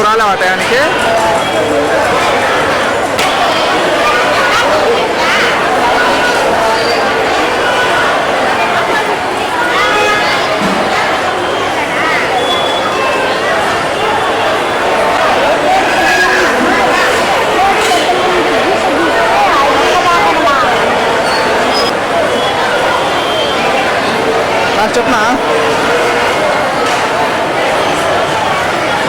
రాలేమా టైంకి నాకు చెప్పనా?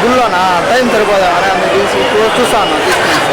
గుళ్ళోనా? టైం సరిపోదా? అని చూసి చూస్తాను తీసుకున్నాను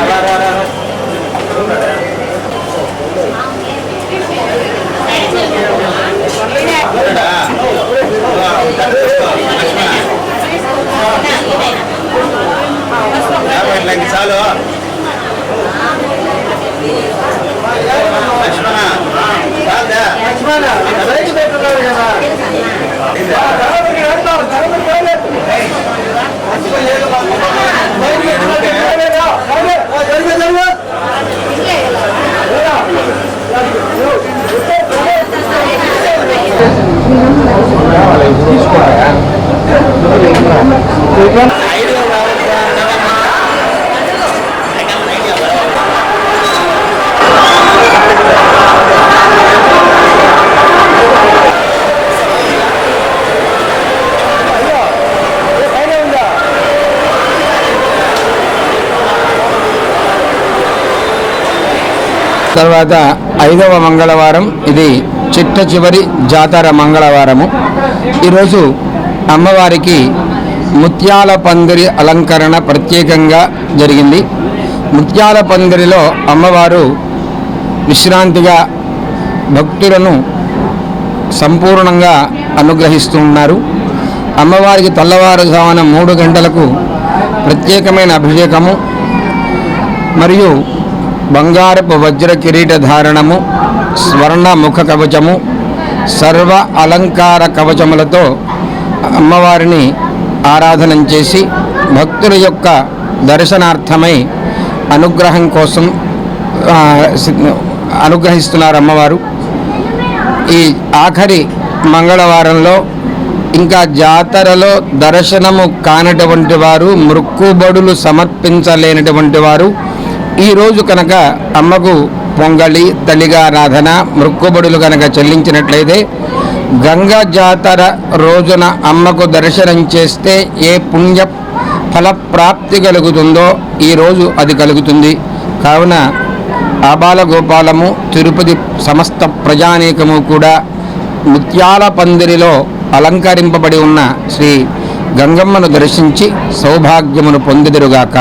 ఒక్క Đã mình lần sao nữa? తర్వాత ఐదవ మంగళవారం ఇది చిట్ట చివరి జాతర మంగళవారము. ఈరోజు అమ్మవారికి ముత్యాల పందిరి అలంకరణ ప్రత్యేకంగా జరిగింది. ముత్యాల పందిరిలో అమ్మవారు విశ్రాంతిగా భక్తులను సంపూర్ణంగా అనుగ్రహిస్తున్నారు. అమ్మవారికి తెల్లవారుజామున మూడు గంటలకు ప్రత్యేకమైన అభిషేకము మరియు బంగారపు వజ్ర కిరీట ధారణము స్వర్ణ ముఖ కవచము సర్వ అలంకార కవచములతో అమ్మవారిని ఆరాధన చేసి భక్తుల యొక్క దర్శనార్థమై అనుగ్రహం కోసం అనుగ్రహిస్తున్నారు అమ్మవారు. ఈ ఆఖరి మంగళవారంలో ఇంకా జాతరలో దర్శనము కానటువంటి వారు మృక్కుబడులు సమర్పించలేనటువంటి వారు ఈరోజు కనుక అమ్మకు పొంగళి తలిగారాధన మృక్కుబడులు కనుక చెల్లించినట్లయితే గంగా జాతర రోజున అమ్మకు దర్శనం చేస్తే ఏ పుణ్య ఫలప్రాప్తి కలుగుతుందో ఈరోజు అది కలుగుతుంది. కావున ఆబాలగోపాలము తిరుపతి సమస్త ప్రజానీకము కూడా ముత్యాల పందిరిలో అలంకరింపబడి ఉన్న శ్రీ గంగమ్మను దర్శించి సౌభాగ్యమును పొందిదురుగాక.